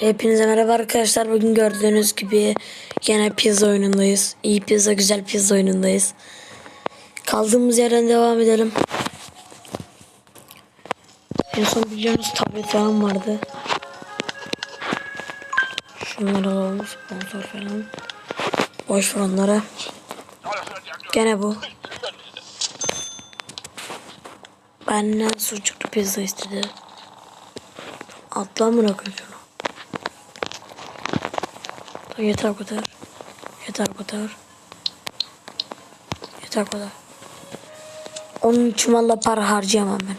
Hepinize merhaba arkadaşlar. Bugün gördüğünüz gibi yine pizza oyunundayız. İyi pizza, güzel pizza oyunundayız. Kaldığımız yerden devam edelim. En son biliyorsunuz tablet falan vardı. Şunları alalım. Sponsor falan. Boş ver onları. Gene bu. Benden sucuklu pizza istedi. Atla bırakın şunu. Yeter bu kadar. Yeter bu kadar. Yeter bu kadar. Onun için valla para harcayamam ben.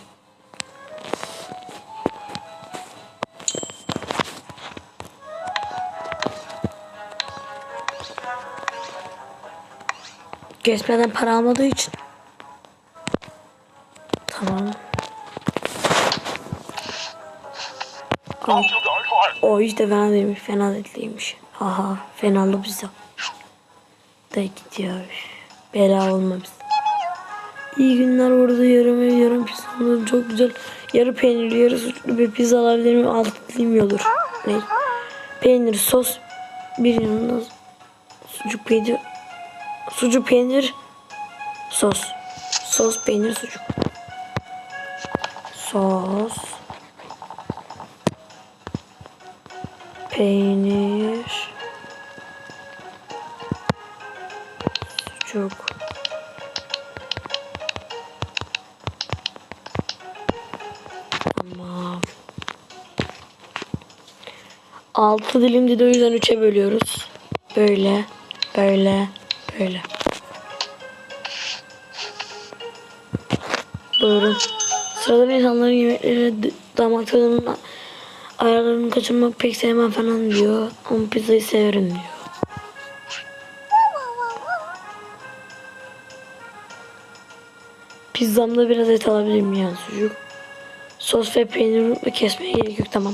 Kesmeden para almadığı için. Tamam. O işte fena değilmiş. Fena değilmiş. Aha fenalı bize. Da gidiyor. Bela olmamız. İyi günler burada yarım ev yarım pizza. Çok güzel. Yarı peynirli yarı sucuklu bir pizza alabilir miyim? Altı dilim iyi olur. Ne? Peynir sos. Bir yanında sucuk peynir. Sucuk peynir. Sos. Sos peynir sucuk. Sos. peynir, 6 dilimdi de o yüzden 3'e bölüyoruz. Böyle, böyle, böyle. Buyurun. Sıradan insanların yemeklere damak tadının aralarını kaçırmak pek sevmem falan diyor. Ama pizzayı severim diyor. Pizzamda biraz et alabilir miyim yani sucuk? Sos ve peynir kesmeye gerek yok tamam.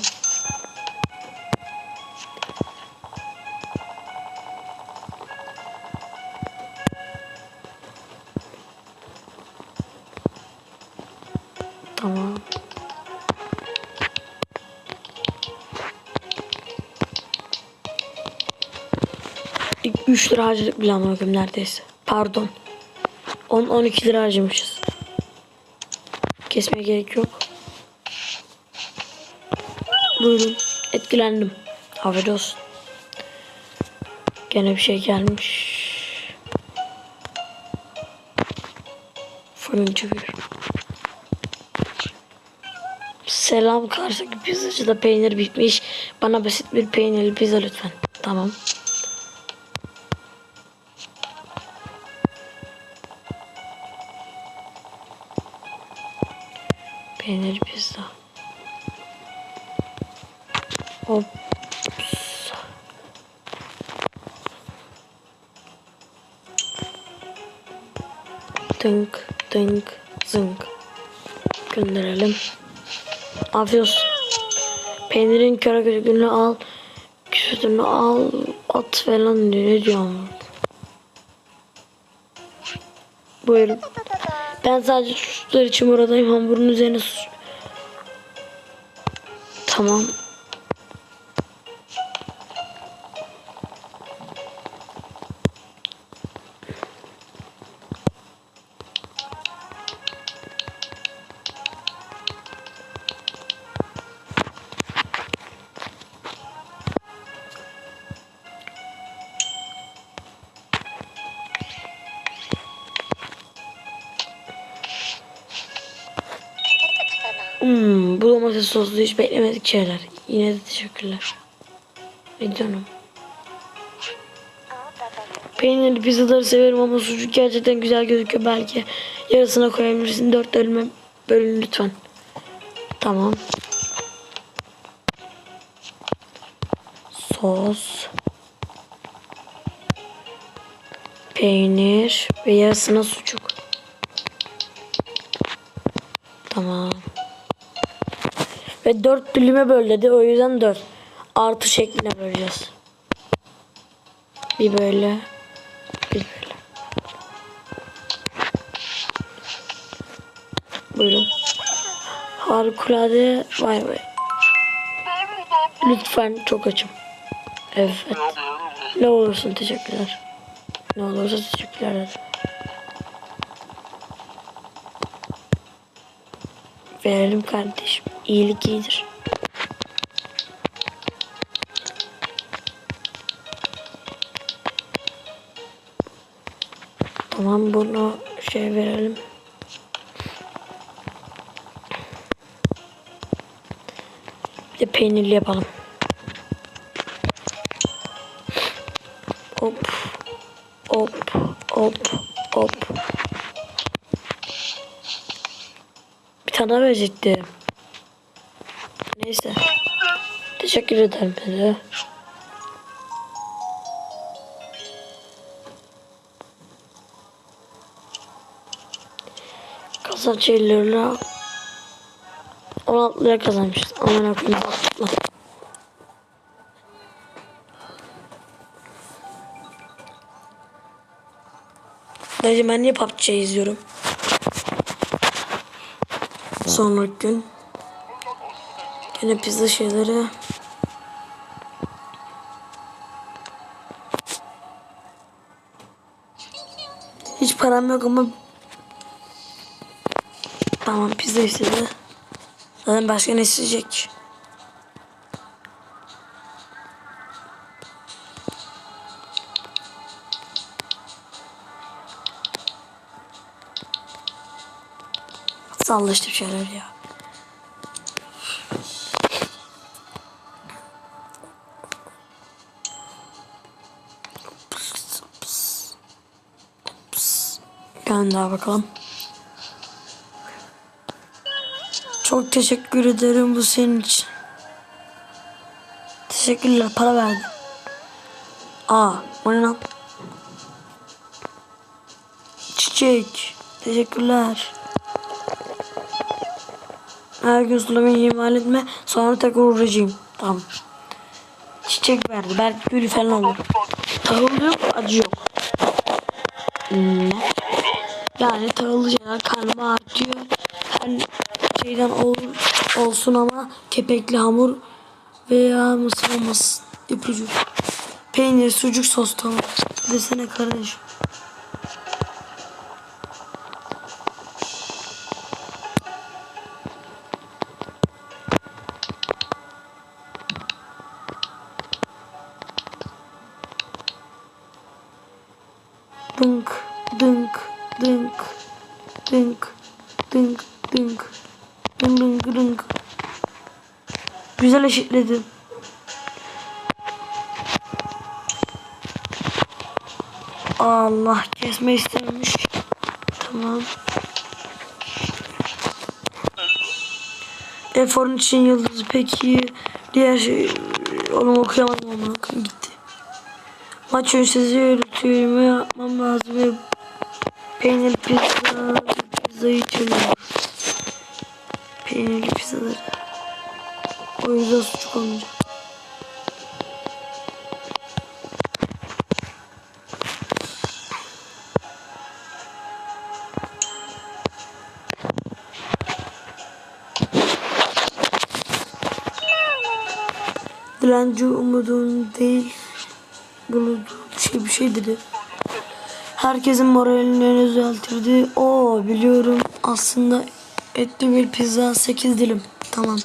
Lira harcadık bile koyayım neredeyse. Pardon. 10 12 lira harcamışız. Kesmeye gerek yok. Buyurun. Etkilendim. Afiyet olsun. Gene bir şey gelmiş. Fırıncı bir. Selam karşıdaki pizzacıda peynir bitmiş. Bana basit bir peynirli pizza lütfen. Tamam. Tınk zınk. Gönderelim. Afiyet olsun. Peynirin kara gözlüğünü al. Küsütünü al. At falan diyor. Ne diyorum? Buyurun. Ben sadece susuzlar için buradayım. Hamburun üzerine sus. Tamam. Hiç beklemedik şeyler. Yine de teşekkürler. Ne canım. Peynirli pizzaları severim ama sucuk gerçekten güzel gözüküyor. Belki yarısına koyabilirsin. Dört bölüme bölün lütfen. Tamam. Sos. Peynir ve yarısına sucuk. Tamam. Ve dört dilime böl dedi. O yüzden dört. Artı şekline böleceğiz. Bir böyle. Bir böyle. Buyurun. Harikulade vay vay. Lütfen çok açım. Evet. Ne olursun teşekkürler. Ne olursa teşekkürler. Verelim kardeşim. İyilik iyidir. Tamam bunu şey verelim. Bir de peynirli yapalım. Hop. Hop. Hop. Hop. Bir tane daha verecektim. Neyse. Teşekkür ederim size. Kazanç 50 lira. 16 lira kazanmışız. Aman akıllı bakma. Dayıcım ben niye PUBG izliyorum? Sonraki gün. Yine pizza şeyleri. Param yok ama Tamam pizza istedi. Zaten başka ne isteyecek? Salla işte bir şeyler ya. Gönder bakalım. Çok teşekkür ederim bu senin için. Teşekkürler para verdim. Aa o ne lan? Çiçek. Teşekkürler. Her gün sulamayı ihmal etme. Sonra tekrar uğrayacağım. Tamam. Çiçek verdi. Belki gül falan olur. Tahıl yok, acı yok. Ne? Yani tahıllı şeyler karnıma artıyor. Her şeyden ol, olsun ama kepekli hamur veya mısır olmasın. İpucu. Peynir, sucuk, sos tamam. Desene kardeşim. Güzel eşitledin. Allah kesme istememiş. Tamam. Efor'un için yıldızı peki diğer şey onu okuyamadım ama gitti. Maç öncesi yürütüyorum yapmam lazım ve peynir pizza pizza içiyorum. Peynirli pizzaları. O yüzden sucuk. Dilenci umudun değil bunu şey bir şey dedi. Herkesin moralini düzeltirdi. O biliyorum aslında etli bir pizza 8 dilim. Tamam.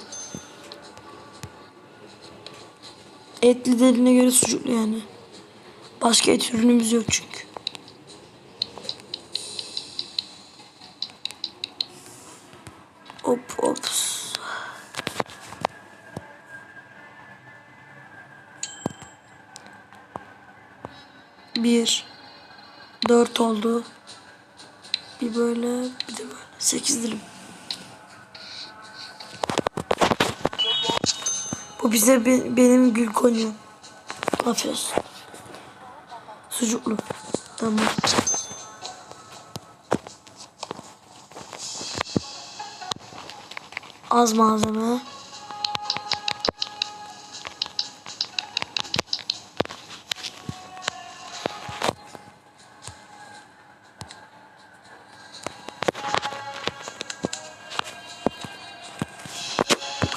Etli dediğine göre sucuklu yani. Başka et ürünümüz yok çünkü. Hop hop. Bir. Dört oldu. Bir böyle bir de böyle. Sekiz dilim. Bu bize be- benim gül. Afiyet olsun. Sucuklu. Tamam. Az malzeme.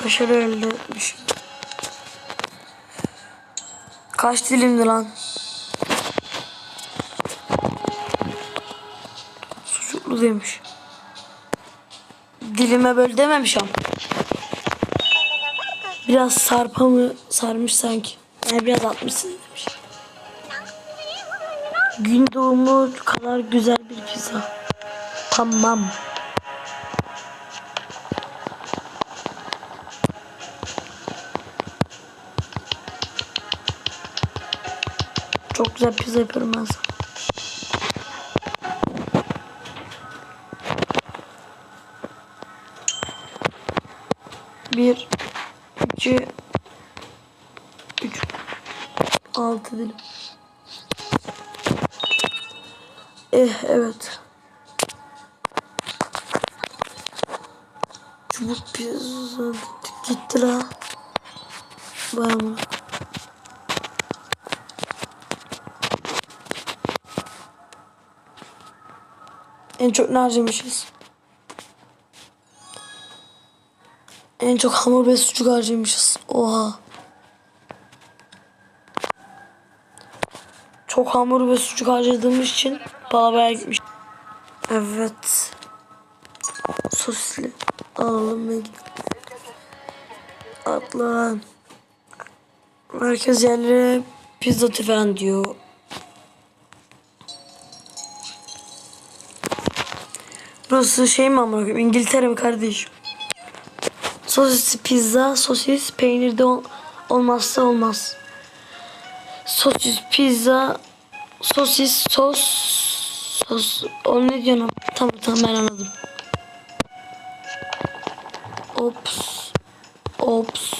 Başarı elde etmişim. Kaç dilimdi lan? Sucuklu demiş. Dilime böl dememiş ama. Biraz sarpa mı sarmış sanki. Yani biraz atmışsın demiş. Gün doğumu kadar güzel bir pizza. Tamam. Güzel pizza yapıyorum ben sana. Bir, iki, üç, altı dilim. Eh evet. Çubuk pizza gitti la. Bayağı En çok ne harcamışız? En çok hamur ve sucuk harcamışız. Oha. Çok hamur ve sucuk harcadığımız için pahalıya gitmiş. Evet. Sosisli. Alalım ve gidelim. Atla. Herkes yerlere pizza falan diyor. Burası şey mi amına koyayım? İngiltere mi kardeşim? Sosis pizza, sosis peynirde ol- olmazsa olmaz. Sosis pizza, sosis sos, sos. O ne diyorsun? Tamam tamam ben anladım. Ops. Ops.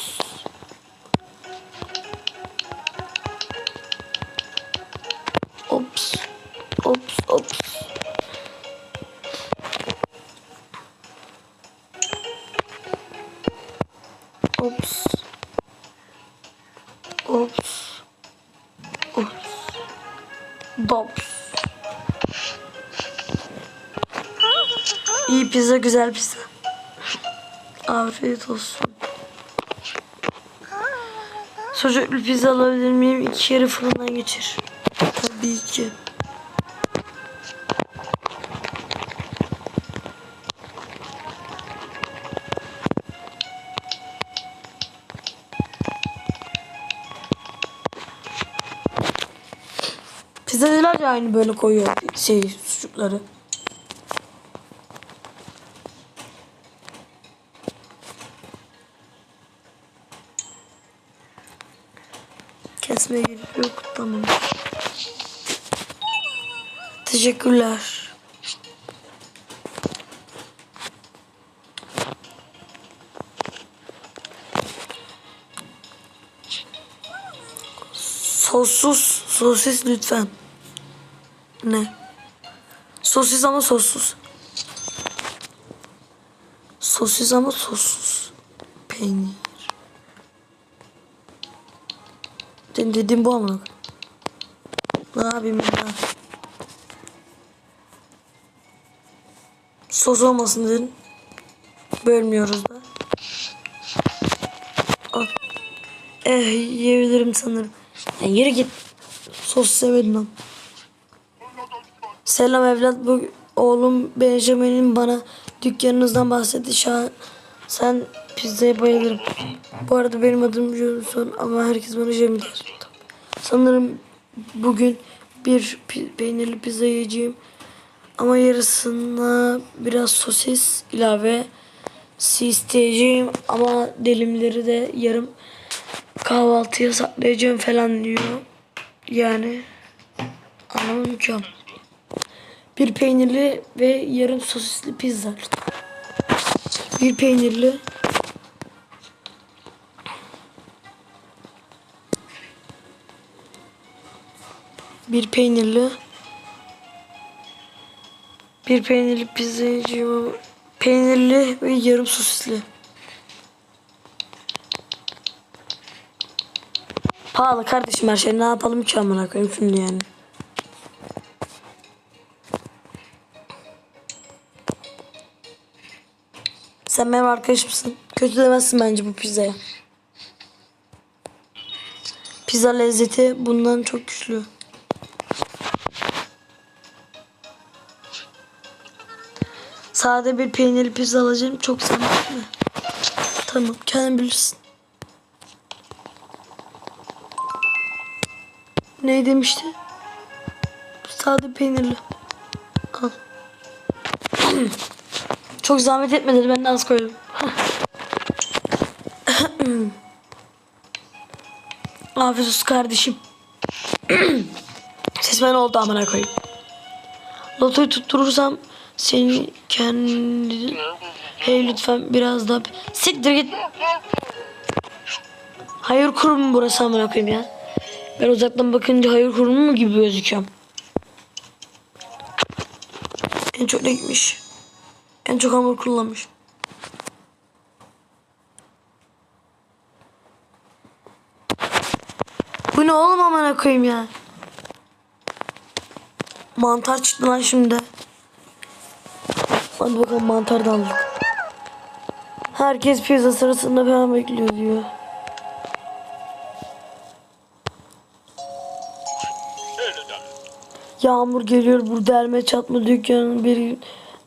Güzel pizza. Afiyet olsun. Sucuklu pizza alabilir miyim? İki yarı fırından geçir. Tabii ki. Pizzacılar da aynı böyle koyuyor şey sucukları. Kesmeye gerek yok. Teşekkürler. Sossuz sosis lütfen. Ne? Sosis ama sossuz. Sosis ama sossuz. Peynir. Senin dediğin bu ama. Ne yapayım ben? Sos olmasın dedin. Bölmüyoruz da. Al. Eh yiyebilirim sanırım. Yani yürü git. Sos severim ben. Selam evlat. Bu oğlum Benjamin'in bana dükkanınızdan bahsetti. Şah sen pizzaya bayılırım. Bu arada benim adım Johnson ama herkes bana Jamie der. Sanırım bugün bir peynirli pizza yiyeceğim. Ama yarısına biraz sosis ilave isteyeceğim. Ama dilimleri de yarım kahvaltıya saklayacağım falan diyor. Yani ama. Bir peynirli ve yarım sosisli pizza. Bir peynirli. Bir peynirli. Bir peynirli pizza yiyeceğim ama peynirli ve yarım sosisli. Pahalı kardeşim her şey ne yapalım ki amına koyayım şimdi yani. Sen benim arkadaşımsın. Kötü demezsin bence bu pizzaya. Pizza lezzeti bundan çok güçlü. Sade bir peynirli pizza alacağım. Çok zahmetli mi? Tamam kendin bilirsin. Ne demişti? Sade peynirli. Al. Çok zahmet etmedi ben de az koydum. Afiyet olsun kardeşim. Ses ben oldu amına koyayım. Lotoyu tutturursam seni kendi... Hey lütfen biraz daha... Siktir git. Hayır kurumu burası amına koyayım ya. Ben uzaktan bakınca hayır kurumu mu gibi gözüküyorum. En çok ne gitmiş? En çok hamur kullanmış. Bu ne oğlum amına koyayım ya. Mantar çıktı lan şimdi. Hadi bakalım mantar da aldık. Herkes pizza sırasında falan bekliyor diyor. Yağmur geliyor bu derme çatma dükkanın bir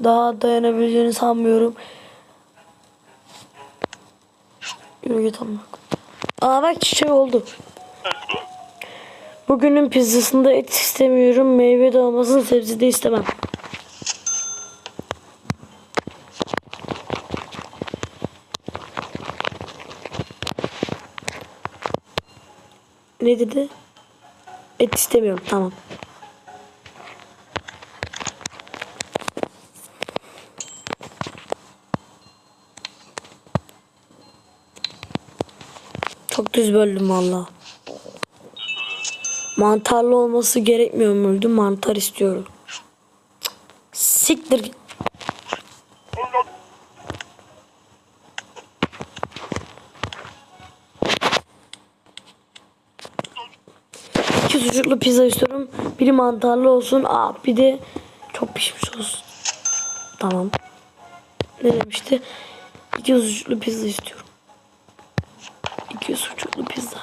daha dayanabileceğini sanmıyorum. Yürü git amına. Aa bak çiçek oldu. Bugünün pizzasında et istemiyorum. Meyve de olmasın sebze de istemem. Ne dedi? Et istemiyorum tamam. Çok düz böldüm valla. Mantarlı olması gerekmiyor muydu? Mantar istiyorum. Siktir git. Sucuklu pizza istiyorum. Biri mantarlı olsun. Aa, bir de çok pişmiş olsun. Tamam. Ne demişti? İki sucuklu pizza istiyorum. İki sucuklu pizza.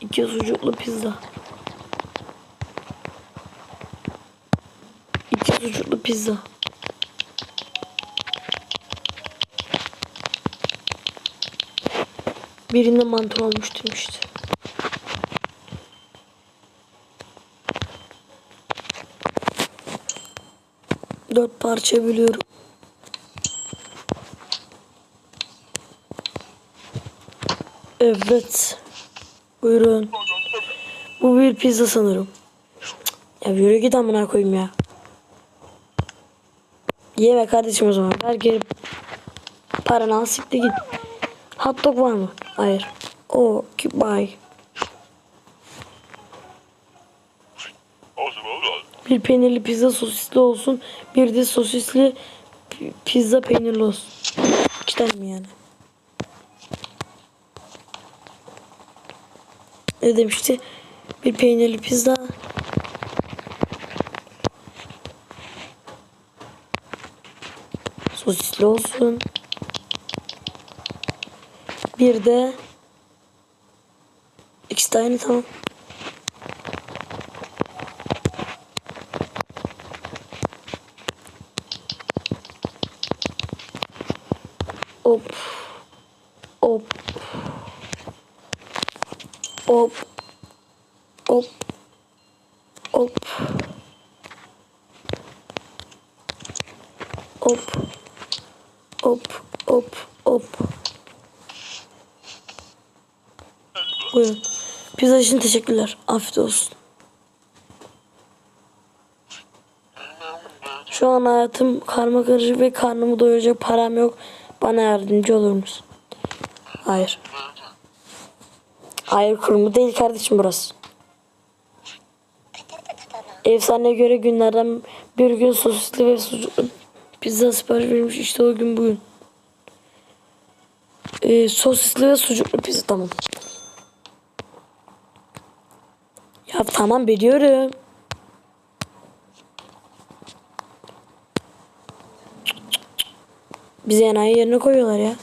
İki sucuklu pizza. İki sucuklu pizza. Birinde mantar olmuş demişti. Dört parça biliyorum. Evet. Buyurun. Bu bir pizza sanırım. Ya yürü git amına koyayım ya. Yeme kardeşim o zaman. Ver geri paranı al siktir git. Hot dog var mı? Hayır. O bye. Bir peynirli pizza sosisli olsun. Bir de sosisli pi- pizza peynirli olsun. İki tane mi yani? Ne demişti? Bir peynirli pizza. Sosisli olsun. Bir de de aynı tamam. Hop. Hop. Hop. Hop. Hop. Hop. Hop. Hop. Hop. Buyurun. Pizza için teşekkürler. Afiyet olsun. Şu an hayatım karma karışık ve karnımı doyuracak param yok. Bana yardımcı olur musun? Hayır. Hayır kurumu değil kardeşim burası. Efsaneye göre günlerden bir gün sosisli ve sucuklu pizza sipariş verilmiş. İşte o gün bugün. Ee, sosisli ve sucuklu pizza tamam. Ya tamam biliyorum. Bizi enayi yerine koyuyorlar ya.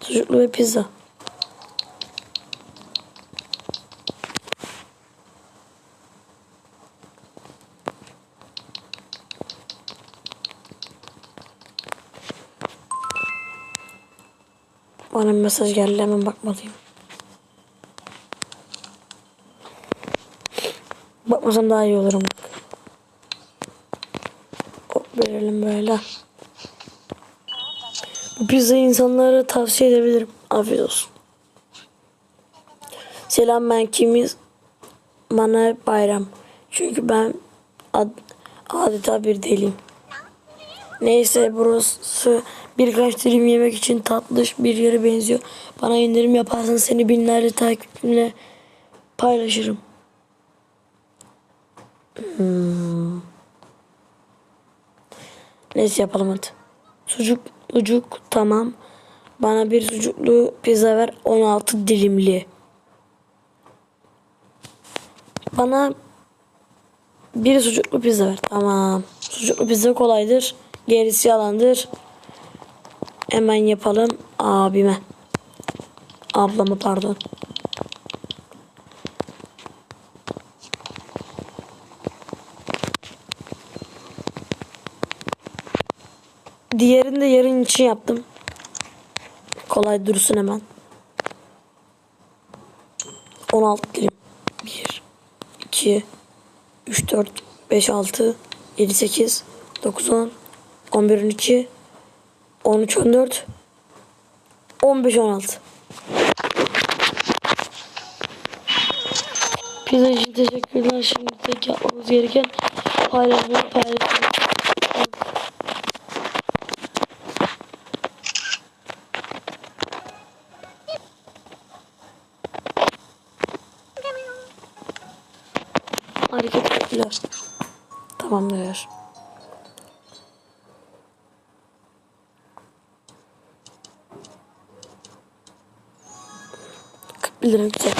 Sucuklu ve pizza. Bana mesaj geldi hemen bakmalıyım. Bakmasam daha iyi olur ama. Hop verelim böyle. Bu pizzayı insanlara tavsiye edebilirim. Afiyet olsun. Selam ben kimiz? Bana bayram. Çünkü ben ad, adeta bir deliyim. Neyse burası birkaç dilim yemek için tatlış bir yere benziyor. Bana indirim yaparsan seni binlerce takipçimle paylaşırım. Hmm. Neyse yapalım hadi. Sucuk, sucuk tamam. Bana bir sucuklu pizza ver 16 dilimli. Bana bir sucuklu pizza ver. Tamam. Sucuklu pizza kolaydır. Gerisi yalandır. Hemen yapalım abime. Ablamı pardon. Diğerini de yarın için yaptım. Kolay dursun hemen. 16 dilim. 1 2 3 4 5 6 7 8 9 10 11 12 13 14 15 16 Pizza için teşekkürler. Şimdi tek yapmamız gereken paylaşmak paylaşmak. Hareket ettiler. Tamamdır. Lira.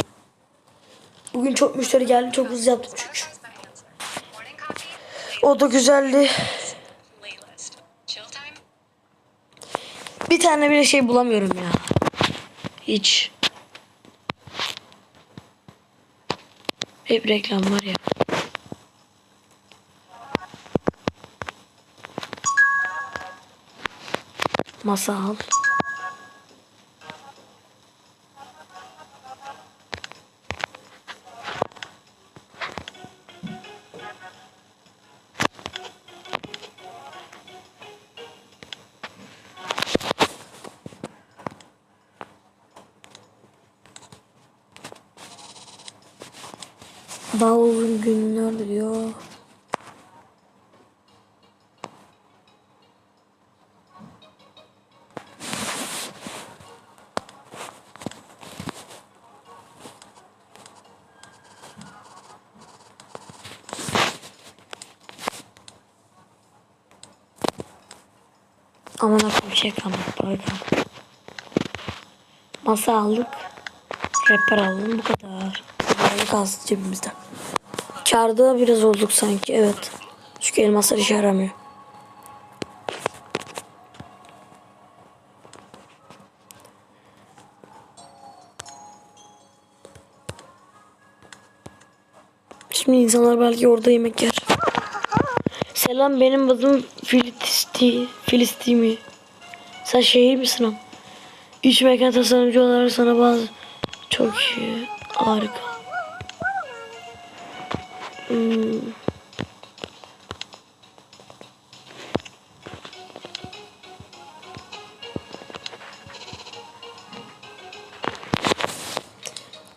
Bugün çok müşteri geldi. Çok hızlı yaptım çünkü. O da güzeldi. Bir tane bile şey bulamıyorum ya. Hiç. Hep reklam var ya. Masal. Daha uzun günler diyor. Aman akım şey kalmadı. Kalmadı. Masa aldık. Rapper aldım bu kadar. Parayı kalsın cebimizde. Karda biraz olduk sanki evet. Çünkü elmaslar işe yaramıyor. Şimdi insanlar belki orada yemek yer. Selam benim adım Filisti, Filistimi. Sen şehir misin am? İç mekan tasarımcı olarak sana bazı çok iyi, harika. Hmm.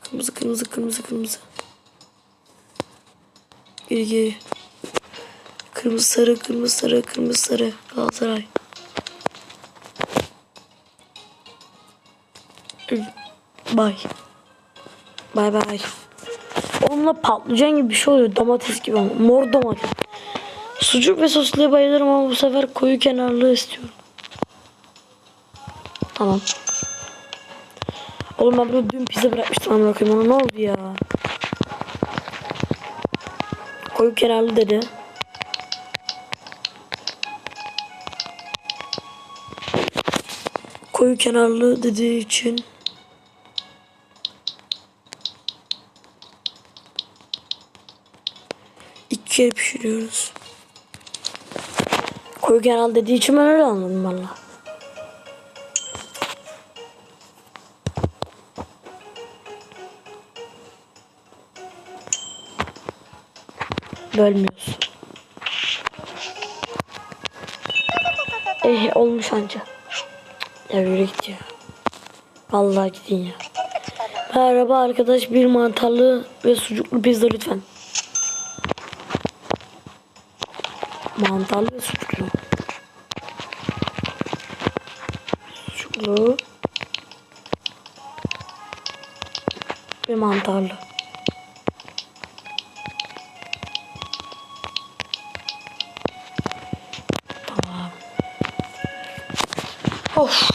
Kırmızı kırmızı kırmızı kırmızı. Geri geri. Kırmızı sarı kırmızı sarı kırmızı sarı Galatasaray. Bay. Bay bay. Onunla patlıcan gibi bir şey oluyor. Domates gibi ama. Mor domates. Sucuk ve sosluya bayılırım ama bu sefer koyu kenarlı istiyorum. Tamam. Oğlum ben burada dün pizza bırakmıştım amına koyayım ona ne oldu ya? Koyu kenarlı dedi. Koyu kenarlı dediği için kere pişiriyoruz. Koyken al dediği için ben öyle anladım valla. Bölmüyorsun. Eh olmuş anca. Ya yürü git ya. Vallahi gidin ya. Merhaba arkadaş bir mantarlı ve sucuklu pizza lütfen. Mantarlı ve sucuklu. Sucuklu. Ve mantarlı. Tamam. Of.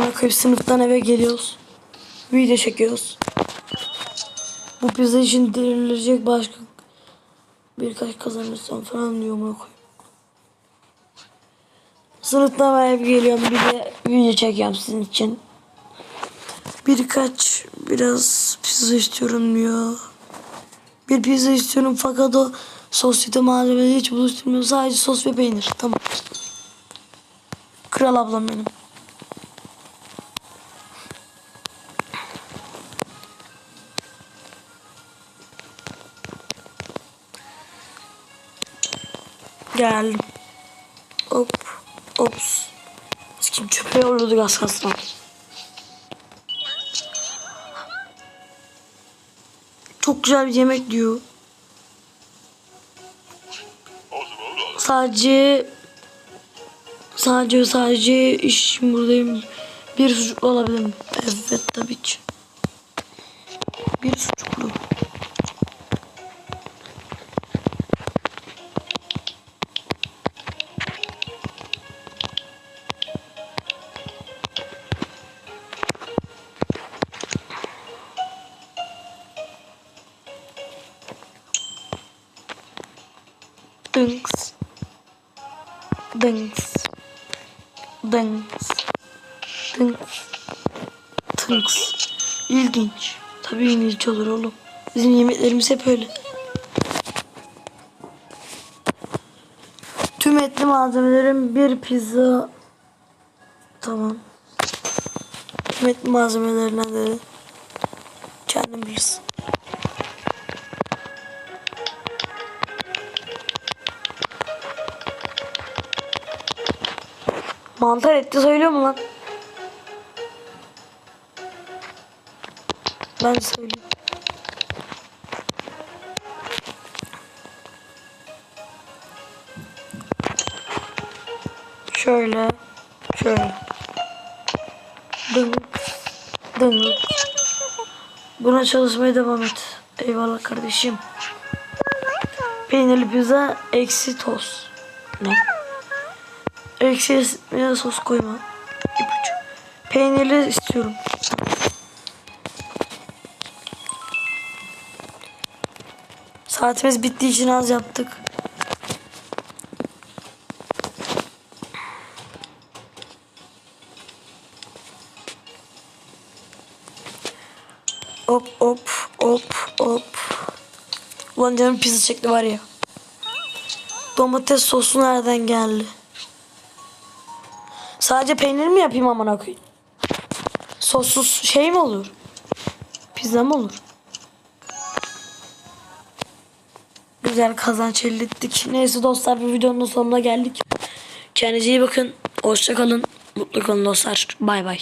Arkadaş sınıftan eve geliyoruz. Video çekiyoruz. Bu pizza için dirilecek başka birkaç kazanırsam falan diyor amına koyayım. Sınıftan eve geliyorum bir de video çekiyorum sizin için. Birkaç biraz pizza istiyorum diyor. Bir pizza istiyorum fakat o sosyete malzemeleri hiç buluşturmuyor. Sadece sos ve peynir. Tamam. Kral ablam benim. Geldim. Hop. Ops. Kim çöpe yolladı gaz kasına. Çok güzel bir yemek diyor. Sadece sadece sadece iş buradayım. Bir sucuklu alabilir miyim? Evet tabii ki. Dınks. Dınks. Dınks. Dınks. İlginç. Tabii ilginç olur oğlum. Bizim yemeklerimiz hep öyle. Tüm etli malzemelerin bir pizza. Tamam. Tüm etli malzemelerinden de Mantar etti söylüyor mu lan? Ben söyleyeyim. Şöyle. Şöyle. Dınk. Dınk. Buna çalışmaya devam et. Eyvallah kardeşim. Peynirli pizza eksi toz. Ne? Eksi ya sos koyma. İpucu. Peynirli istiyorum. Saatimiz bittiği için az yaptık. Hop hop hop hop. Ulan canım pizza çekti var ya. Domates sosu nereden geldi? Sadece peynir mi yapayım amına koyayım? Sossuz şey mi olur? Pizza mı olur? Güzel kazanç elde ettik. Neyse dostlar bu videonun sonuna geldik. Kendinize iyi bakın. Hoşça kalın. Mutlu kalın dostlar. Bay bay.